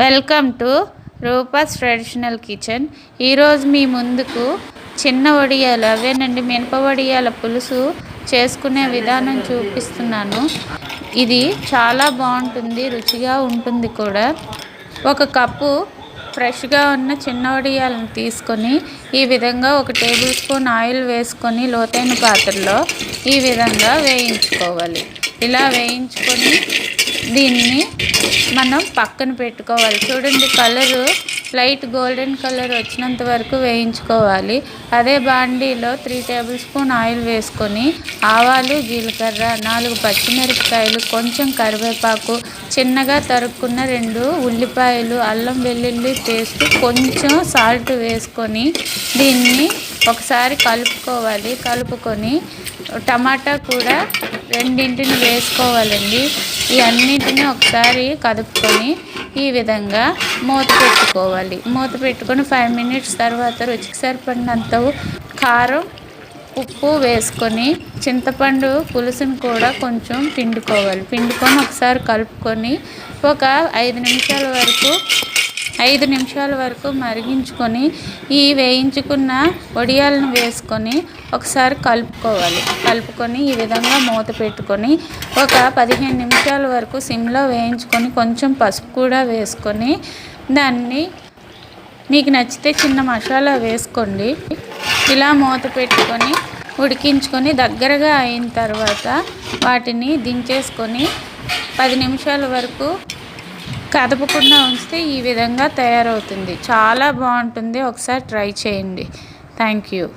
Welcome to Rupa's traditional kitchen. ఈరోజు మీ ముందుకు చిన్న వడియాలు అవేనండి మినప వడియాల పులుసు చేసుకునే విధానం చూపిస్తున్నాను. ఇది చాలా బాగుంటుంది రుచిగా ఉంటుంది కూడా. ఒక కప్పు ఫ్రెష్గా ఉన్న చిన్న వడియాలను తీసుకొని ఈ విధంగా ఒక టేబుల్ స్పూన్ ఆయిల్ వేసుకొని లోతైన పాత్రలో ఈ విధంగా వేయించుకోవాలి. ఇలా వేయించుకొని దీన్ని మనం పక్కన పెట్టుకోవాలి. చూడండి కలరు లైట్ గోల్డెన్ కలర్ వచ్చినంత వరకు వేయించుకోవాలి. అదే బాండీలో త్రీ టేబుల్ స్పూన్ ఆయిల్ వేసుకొని ఆవాలు జీలకర్ర నాలుగు పచ్చిమిరపకాయలు కొంచెం కరివేపాకు చిన్నగా తరుక్కున్న రెండు ఉల్లిపాయలు అల్లం వెల్లుల్లి పేస్ట్ కొంచెం సాల్ట్ వేసుకొని దీన్ని ఒకసారి కలుపుకోవాలి. కలుపుకొని టమాటా కూడా రెండింటిని వేసుకోవాలండి. ఈ అన్నింటిని ఒకసారి కదుపుకొని ఈ విధంగా మూత పెట్టుకోవాలి. మూత పెట్టుకొని ఫైవ్ మినిట్స్ తర్వాత రుచికి సరిపడినంత కారం ఉప్పు వేసుకొని చింతపండు పులుసుని కూడా కొంచెం పిండుకోవాలి. పిండుకొని ఒకసారి కలుపుకొని ఒక ఐదు నిమిషాల వరకు ఐదు నిమిషాల వరకు మరిగించుకొని ఈ వేయించుకున్న వడియాలను వేసుకొని ఒకసారి కలుపుకోవాలి. కలుపుకొని ఈ విధంగా మూత పెట్టుకొని ఒక పదిహేను నిమిషాల వరకు సిమ్లో వేయించుకొని కొంచెం పసుపు కూడా వేసుకొని దాన్ని మీకు నచ్చితే చిన్న మసాలా వేసుకోండి. ఇలా మూత పెట్టుకొని ఉడికించుకొని దగ్గరగా అయిన తర్వాత వాటిని దించేసుకొని పది నిమిషాల వరకు కదపకుండా ఉంచితే ఈ విధంగా తయారవుతుంది. చాలా బాగుంటుంది. ఒకసారి ట్రై చేయండి. Thank you.